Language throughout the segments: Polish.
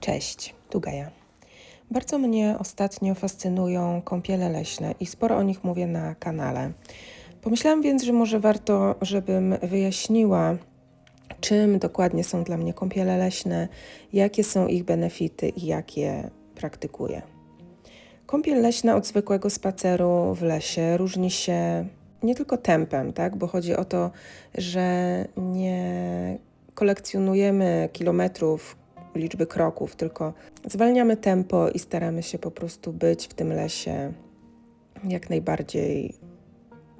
Cześć, tu Gaja. Bardzo mnie ostatnio fascynują kąpiele leśne i sporo o nich mówię na kanale. Pomyślałam więc, że może warto, żebym wyjaśniła, czym dokładnie są dla mnie kąpiele leśne, jakie są ich benefity i jak je praktykuję. Kąpiel leśna od zwykłego spaceru w lesie różni się nie tylko tempem, tak? bo chodzi o to, że nie kolekcjonujemy kilometrów, liczby kroków, tylko zwalniamy tempo i staramy się po prostu być w tym lesie jak najbardziej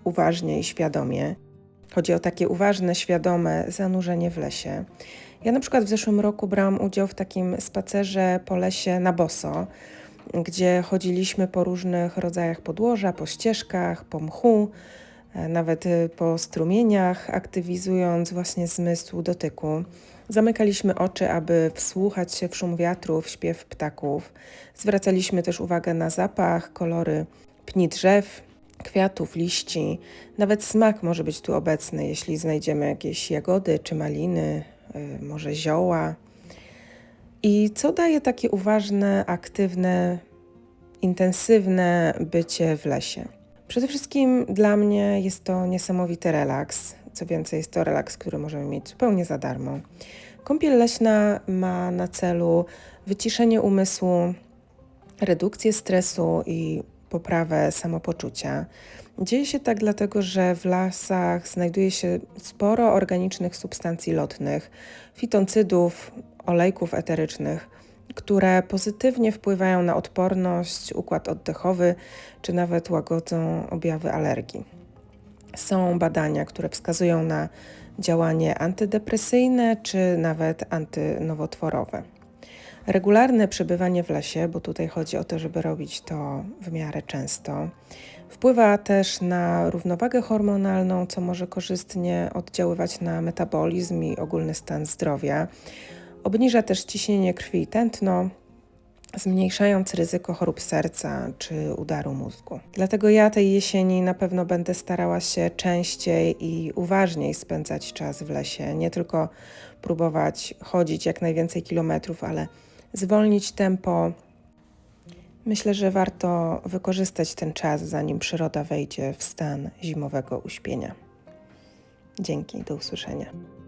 uważnie i świadomie. Chodzi o takie uważne, świadome zanurzenie w lesie. Ja na przykład w zeszłym roku brałam udział w takim spacerze po lesie na boso, gdzie chodziliśmy po różnych rodzajach podłoża, po ścieżkach, po mchu, nawet y, po strumieniach, aktywizując właśnie zmysł dotyku. Zamykaliśmy oczy, aby wsłuchać się w szum wiatru, w śpiew ptaków. Zwracaliśmy też uwagę na zapach, kolory pni drzew, kwiatów, liści. Nawet smak może być tu obecny, jeśli znajdziemy jakieś jagody czy maliny, y, może zioła. I co daje takie uważne, aktywne, intensywne bycie w lesie? Przede wszystkim dla mnie jest to niesamowity relaks. Co więcej, jest to relaks, który możemy mieć zupełnie za darmo. Kąpiel leśna ma na celu wyciszenie umysłu, redukcję stresu i poprawę samopoczucia. Dzieje się tak dlatego, że w lasach znajduje się sporo organicznych substancji lotnych, fitoncydów, olejków eterycznych, które pozytywnie wpływają na odporność, układ oddechowy czy nawet łagodzą objawy alergii. Są badania, które wskazują na działanie antydepresyjne czy nawet antynowotworowe. Regularne przebywanie w lesie, bo tutaj chodzi o to, żeby robić to w miarę często, wpływa też na równowagę hormonalną, co może korzystnie oddziaływać na metabolizm i ogólny stan zdrowia. Obniża też ciśnienie krwi i tętno, zmniejszając ryzyko chorób serca czy udaru mózgu. Dlatego ja tej jesieni na pewno będę starała się częściej i uważniej spędzać czas w lesie. Nie tylko próbować chodzić jak najwięcej kilometrów, ale zwolnić tempo. Myślę, że warto wykorzystać ten czas, zanim przyroda wejdzie w stan zimowego uśpienia. Dzięki, do usłyszenia.